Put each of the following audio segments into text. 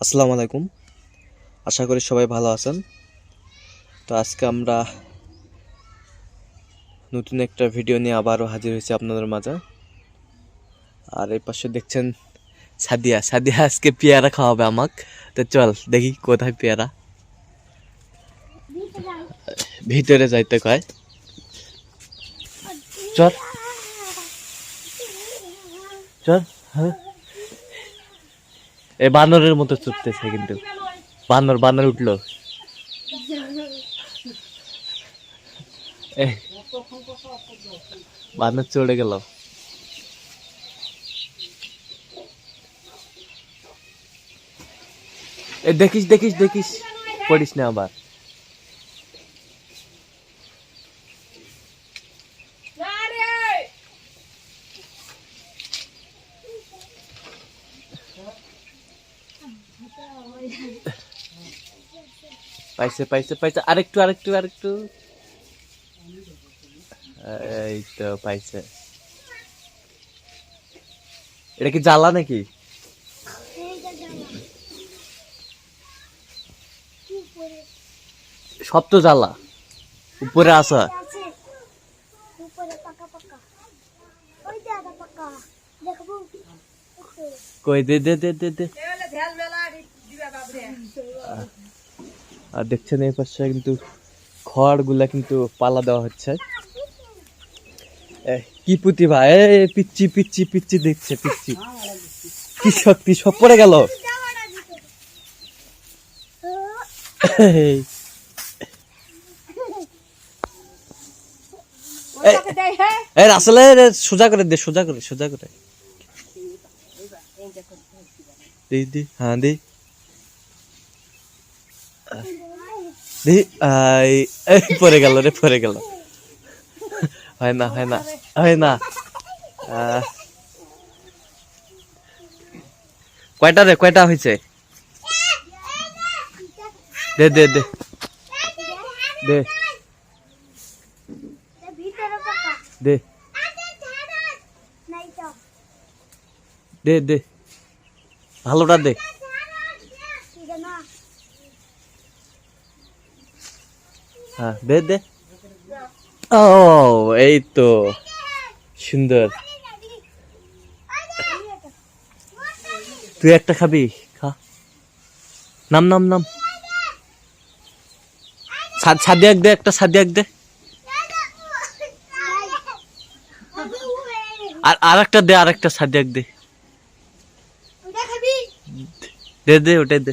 আসসালামু আলাইকুম। আশা করি সবাই ভালো আছেন। তো আজকে আমরা নতুন একটা ভিডিও নিয়ে আবারও হাজির হয়েছি আপনাদের মাঝে। আর এই পাশে দেখছেন সাদিয়া। সাদিয়া আজকে পেয়ারা খাওয়াবে আমাক। তো চল দেখি কোথায় পেয়ারা। ভিতরে যাইতে কয়। চল। চল হ্যাঁ। এ বানরের মতো ছুটতেছে কিন্তু। বানর বানর উঠল। বানর চড়ে গেল। এ দেখিস দেখিস দেখিস। পড়িস না আবার। পাইছে পাইছে পাইছে। আরেকটু আরেকটু আরেকটু। এই তো পাইছে। এটা কি জ্বালা নাকি? সব তো জ্বালা। উপরে আসা। কই দে দে দে দে দে। আর দেখছেন এই পাশে কিন্তু খড়গুলা কিন্তু পালা দেওয়া হচ্ছে। কি প্রতিভা এ পিচ্ছি পিচ্ছি পিচ্ছি দেখছে পিচ্ছি কি শক্তি সব পড়ে গেল? এই। আসলে সোজা করে দে সোজা করে সোজা করে। দি দি হ্যাঁ দি। পড়ে গেল রে, পড়ে গেল। হয় না হয় না হয় না। কয়টা রে, কয়টা হয়েছে দে দে দে। দে। দে। দে দে। ভালোটা দে। হ্যাঁ দে দে। ও এই তো। সুন্দর। তুই একটা খাবি খা। নাম নাম নাম। সাদিয়াক দে একটা সাদিয়াক দে। আর আর একটা দে আর একটা সাদিয়াক দে। দে দে ওটাই দে।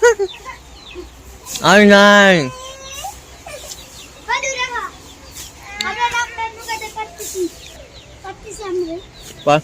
আর নাই। বাস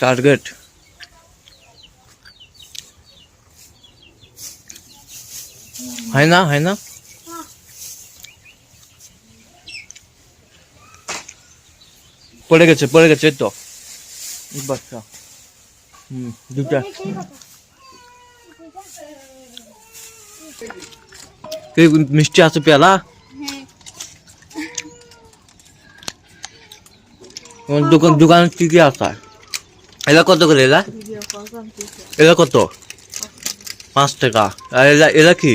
টার্গেট হয় না হয় না পড়ে গেছে পড়ে গেছে তো। বাচ্চা। হুম দুটা। মিষ্টি আছে পেয়ালা তোমার দোকান দোকানে কি কি আছে? এলা কত করে এলা? এলা কত? পাঁচ টাকা। আর এলা এলা কি?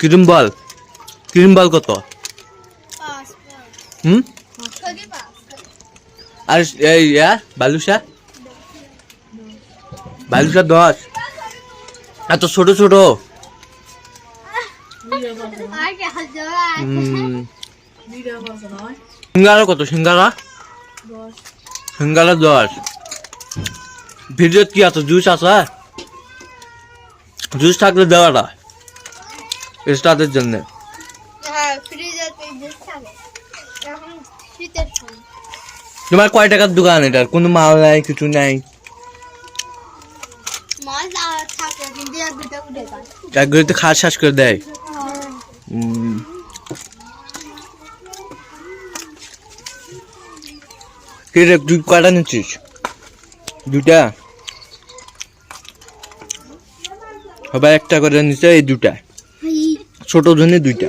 ক্রিম বল। ক্রিম বল কত? হুম? আর এই ইয়া বালুসা? বালুসা দশ। এত ছোট ছোট। সিঙ্গারা কত? সিঙ্গারা? সিঙ্গারা দশ। ভিডিও কি আছে? জুস আছে? জুস থাকলে দেওয়াটা। স্টার্টের জন্য। হ্যাঁ তোমার কয় টাকার দোকান এটার কোনো মাল নাই কিছু নাই মাছ আর থাকে কিন্তু এক ঘড়িতে খাওয়া শেষ করে দেয়? উম। কি রে তুই কয়টা নিচ্ছিস? দুটা? সবাই একটা করে নিচ্ছে এই দুটা। ছোট জন্য দুইটা।